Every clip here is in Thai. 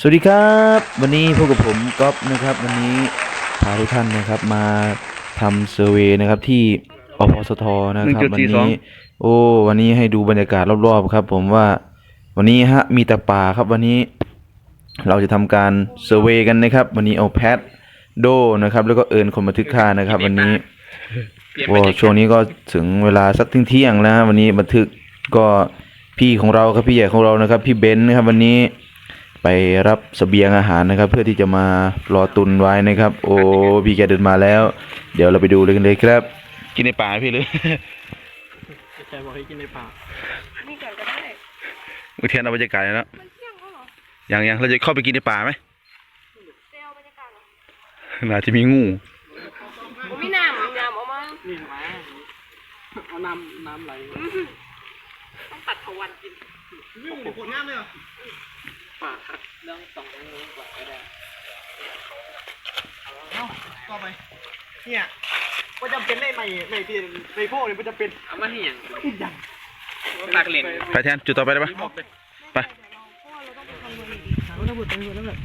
สวัสดีครับ วันนี้พบกับผมก๊อฟนะครับ วันนี้พาทุกท่านนะครับมาทำเซอร์เวยนะครับที่อพสทนะครับวันนี้โอ้วันนี้ให้ดูบรรยากาศรอบๆครับ ผมว่าวันนี้ฮะมีแต่ป่าครับวันนี้เราจะทำการเซอร์เวยกันนะครับ วันนี้เอาแพทโดนะครับ แล้วก็เอิญคนบันทึกค่านะครับ วันนี้โอ้ช่วงนี้ก็ถึงเวลาสักเที่ยงๆแล้วฮะวันนี้บันทึกก็พี่ของเราครับพี่ใหญ่ของเรานะครับ พี่เบนซ์นะครับ วันนี้ ไปรับเสบียงอาหารนะครับ เพื่อที่จะมารอตุนไว้นะครับ โอ้พี่แกเดินมาแล้ว เดี๋ยวเราไปดูเลยกันเลยครับ กินในป่าพี่เลยใจบอกให้กินในป่านี่ก่อนก็ได้อุทยานเอาบรรยากาศเลยนะมันเที่ยงแล้วเหรออย่างอย่างเราจะเข้าไปกินในป่าไหมเซลบรรยากาศเหรอน่าจะมีงูผมมีน้ำมีน้ำออกมานี่มาเอาน้ำน้ำไหลต้องตัดถวันกินวิ่งหนีผลงามเลยเหรอ ป่าคัดเรื่องสองเรื่องกว่าก็ได้เอาต่อไป เนี่ยว่าจำเป็นได้ไหมไหมที่ในพวกนี้มันจะเป็นเอามาให้ยังยังตักเหรียญไปแทนจุดต่อไปได้ปะไปเอาระเบิดไประเบิดระเบิด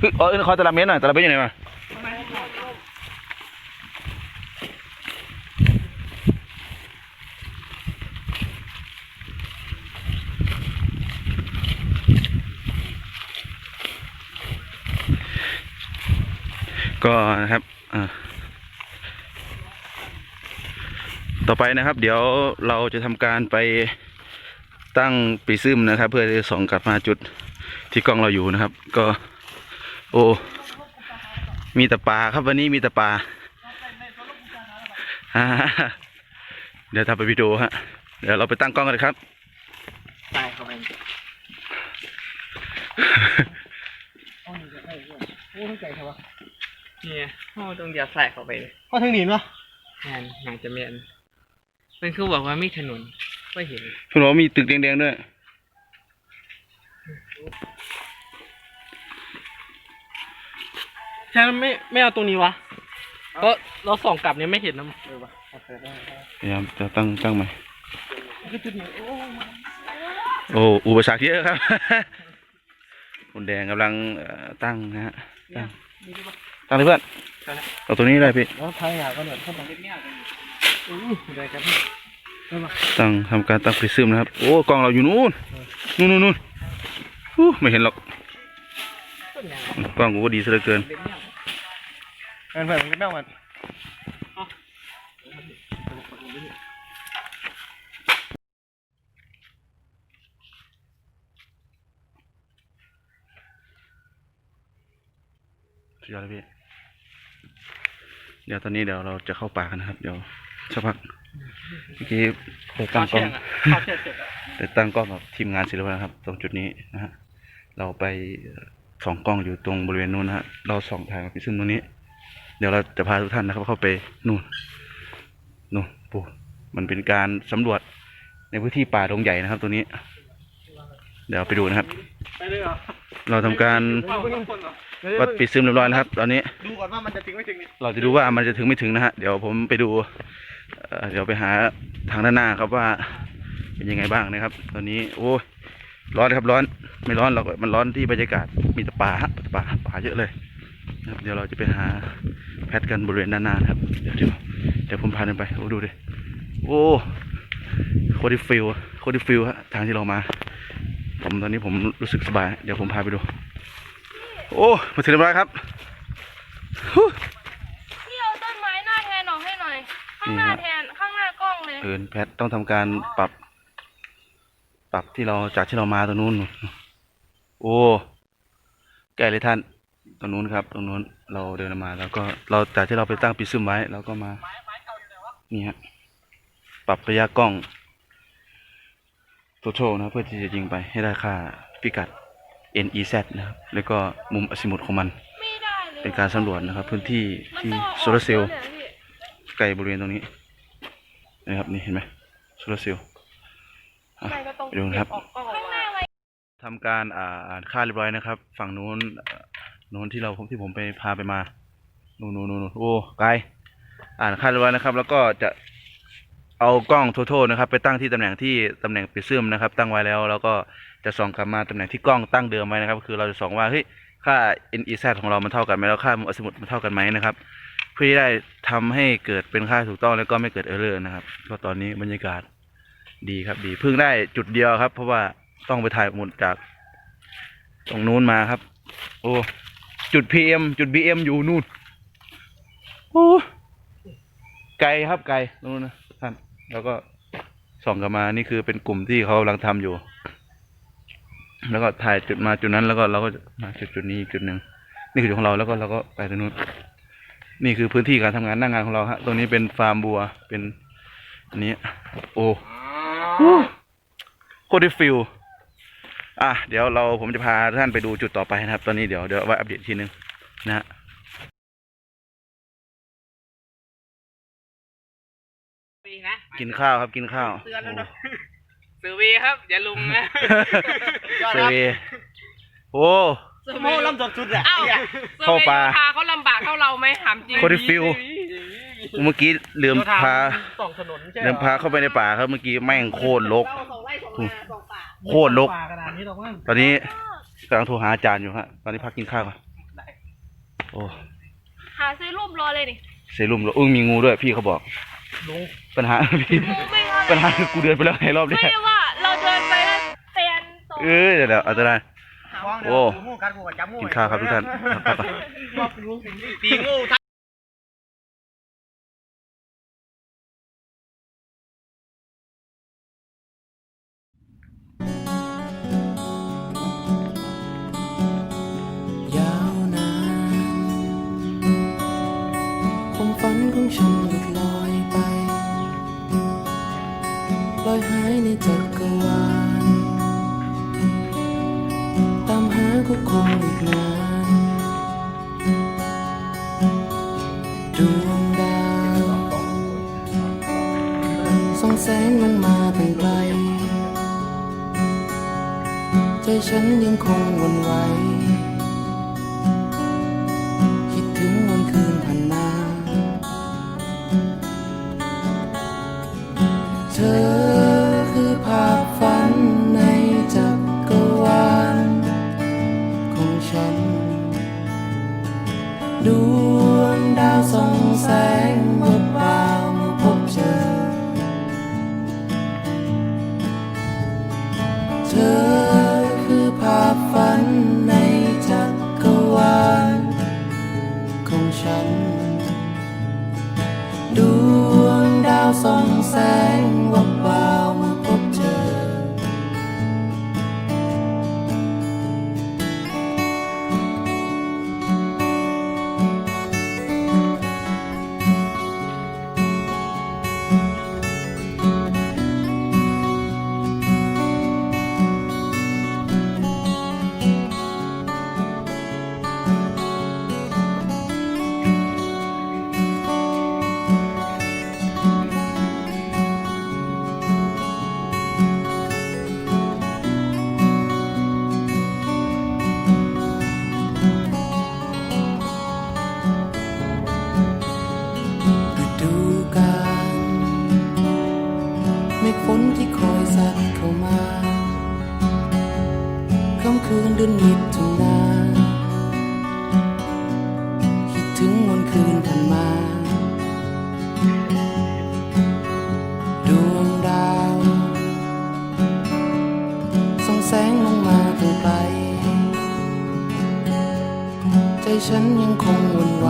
คือเออขอตะละเมตรหน่อยตะละเมตรอยู่ไหนมา ก็นะครับต่อไปนะครับ เดี๋ยวเราจะทำการไปตั้งปีซึมนะครับ เพื่อจะส่องกลับมาจุดที่กล้องเราอยู่นะครับ ก็ โอ้ มีแต่ปลาครับวันนี้มีแต่ปลาเดี๋ยวทำไปนวิดีโอฮะเดี๋ยวเราไปตั้งกล้องกันครับตายเข้าไปโอ้ยใช่ด้วยโอ้ยใจครับวะ เนี่ยโอ้ต้องเดียวใส่เข้าไปเลยพ่อถึงหนีนวะงานงานจะเมียนมันคือบอกว่ามีถนนไม่เห็นคุณบอกว่ามีตึกแดงๆด้วยแทนไม่ไม่เอาตรงนี้วะก็เราส่องกลับเนี่ยไม่เห็นนะเออวะโอเคได้ได้พยายามจะตั้งตั้งใหม่คือจุดนี้โอ้โอ้อุปสรรคเยอะครับคุณแดงกำลังเอ่อตั้งนะฮะตั้ง ตั้งเลยเพื่อนเอาตัวนี้เลยพี่แล้วทายอยากก็เหมือนเข้ามาอู้ได้ครับพี่ได้ปะตั้งทำการตั้งพริซึมนะครับ โอ้กล้องเราอยู่นู่นนู่นนู่นนู่นอู้ไม่เห็นหรอกกล้องกูก็ดีซะเหลือเกินเพื่อนเพื่อนมันก็แม่มัน สุดยอดเลยพี่ เดี๋ยวตอนนี้เดี๋ยวเราจะเข้าป่ากันนะครับ เดี๋ยวสักพักเมื่อกี้ไปตั้งกล้องข้าวเชื่อเสร็จแล้วไปตั้งกล้องกับทีมงานเสร็จแล้วนะครับ ตรงจุดนี้นะฮะ เราไปส่องกล้องอยู่ตรงบริเวณนู้นนะฮะ เราส่องถ่ายมาพิซึ่งตรงนี้ เดี๋ยวเราจะพาทุกท่านนะครับ เข้าไปนู่น นู่นปูมันเป็นการสำรวจในพื้นที่ป่าดงใหญ่นะครับ ตัวนี้ เดี๋ยวไปดูนะครับ ไปเลยเหรอ เราทำการเฝ้าทุกคนเหรอ วัดปิดซึมเรียบร้อยแล้วครับ ตอนนี้ดูก่อนว่ามันจะถึงไม่ถึงนี่เราจะดูว่ามันจะถึงไม่ถึงนะฮะเดี๋ยวผมไปดูเอ่อเดี๋ยวไปหาทางด้านหน้าครับว่า เป็นยังไงบ้างนะครับ ตอนนี้โอ้ยร้อนครับร้อนไม่ร้อนหรอกมันร้อนที่บรรยากาศมีแต่ป่าฮะป่าป่าเยอะเลยนะครับเดี๋ยวเราจะไปหาแพทกันบริเวณด้านหน้านะครับ เดี๋ยวเดี๋ยวเดี๋ยวผมพาเดินไปโอ้ดูดิโอ้โคตรฟิลโคตรฟิลฮะทางที่เรามา ผมตอนนี้ผมรู้สึกสบาย เดี๋ยวผมพาไปดู โอ้มาถึงเรียบร้อยครับฮู้พี่เอาต้นไม้หน้าแทนออกให้หน่อย ข้างหน้าแทนข้างหน้ากล้องเลยเอินแพทต้องทำการปรับ ปรับที่เราจากที่เรามาตรงนู้น โอ้แก่เลยท่านตรงนู้นครับตรงนู้นเราเดินมา แล้วก็เราจากที่เราไปตั้งปีซึมไว้เราก็มานี่ฮะปรับระยะกล้องตัวโชนะครับเพื่อที่จะยิงไปให้ได้ค่าพิกัด NEZ นะครับ แล้วก็มุมอซิมุตของมันไม่ได้เลยเป็นการสำรวจนะครับ พื้นที่มันที่ต้องออกโซลาร์เซลล์นี่ยพี่ไกลบริเวณตรงนี้นะครับนี่เห็นไหมโซลาร์เซลล์อะไม่ก็ต้องไปดูนะครับเก็บออกกล้องข้างหน้าไว้ทำการอ่าอ่านค่าเรียบร้อยนะครับ ฝั่งนู้นเอ่อนู้นที่เราที่ผมไปพาไปมานู่นนู่นนู่นโอ้ไกลอ่านค่าเรียบร้อยนะครับ แล้วก็จะ เอากล้องโทโทนะครับ ไปตั้งที่ตำแหน่งที่ตำแหน่งปิดซึมนะครับ ตั้งไว้แล้วแล้วก็จะส่องกลับมาตำแหน่งที่กล้องตั้งเดิมไว้นะครับ คือเราจะส่องว่าเฮ้ยค่า NEZ ของเรามันเท่ากันไหมแล้วค่ามุสมุดมันเท่ากันไหมนะครับ เพื่อที่ได้ทำให้เกิดเป็นค่าถูกต้องแล้วก็ไม่เกิดเออร์เลอร์นะครับก็ตอนนี้บรรยากาศดีครับดีเพิ่งได้จุดเดียวครับ เพราะว่าต้องไปถ่ายหมุดจากตรงนู้นมาครับ โอ้จุด PM จุด BM อยู่นู่นโอ้ไกลครับไกลตรงนู้นนะท่าน แล้วก็ส่องกลับมานี่คือเป็นกลุ่มที่เขากำลังทำอยู่ แล้วก็ถ่ายจุดมาจุดนั้นแล้วก็เราก็มาจุดจุดนี้อีกจุดหนึ่งนี่คือจุดของเราแล้วก็เราก็ไปตรงนู้นนี่คือพื้นที่การทำงานหน้างงานของเราฮะตรงนี้เป็นฟาร์มบัวเป็นอันนี้ โอ้โหโคตรได้ฟิลอะเดี๋ยวเราผมจะพาท่านไปดูจุดต่อไปนะครับ ตอนนี้เดี๋ยวเดี๋ยวไว้อัปเดตอีกทีนึงนะฮะ ปีนะกินข้าวครับกินข้าวเตือนแล้วเนาะสือวีครับอย่าลุงนะเซเวโอ้โม่ลำจดจุดอะเอ้าเนี่ยเข้าป่าพาเขาลำบากเท่าเราไหมถามจริงโคตรได้ฟิลเมื่อกี้ลืมพาสองถนนใช่ลืมพาเข้าไปในป่าครับเมื่อกี้แม่งโคตรรก สองไร่สองนาสองป่าโคตรรกป่าขนาดนี้หรอกมั้งตอนนี้กำลังโทรหาอาจารย์อยู่ฮะตอนนี้พักกินข้าวก่อนโอ้หาซื้อรูปรอเลยดิเซรุ่มเหรออุ้งมีงูด้วยพี่เขาบอกลุง ปัญหาพี่งูไม่เอาปัญหาคือกูเดินไปแล้วไงรอบเนี้ไม่ยได้ว่าเราเดินไปแล้วแฟนตกเอ้ยเดี๋ยวเดี๋ยวอาจารย์ฟ้องเดี๋ยวโอ้กูมู่กันกูกับจับมู่กินข้าวครับทุกท่านครับครับว่ากูรู้สิ่งนี้ตีงูทัยาวนานความฝันของฉัน อยหายในจักรวาลตามหาก็คงอีกนานดวงดาวส่องแสงลงมาตั้งไกลใจฉันยังคงวนไหว ค่ำคืนเดือนมิถุนาคิดถึงวันคืนผ่านมา ดวงดาวส่องแสงลงมาตั้งไกลใจฉันยังคงวนไหว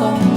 ด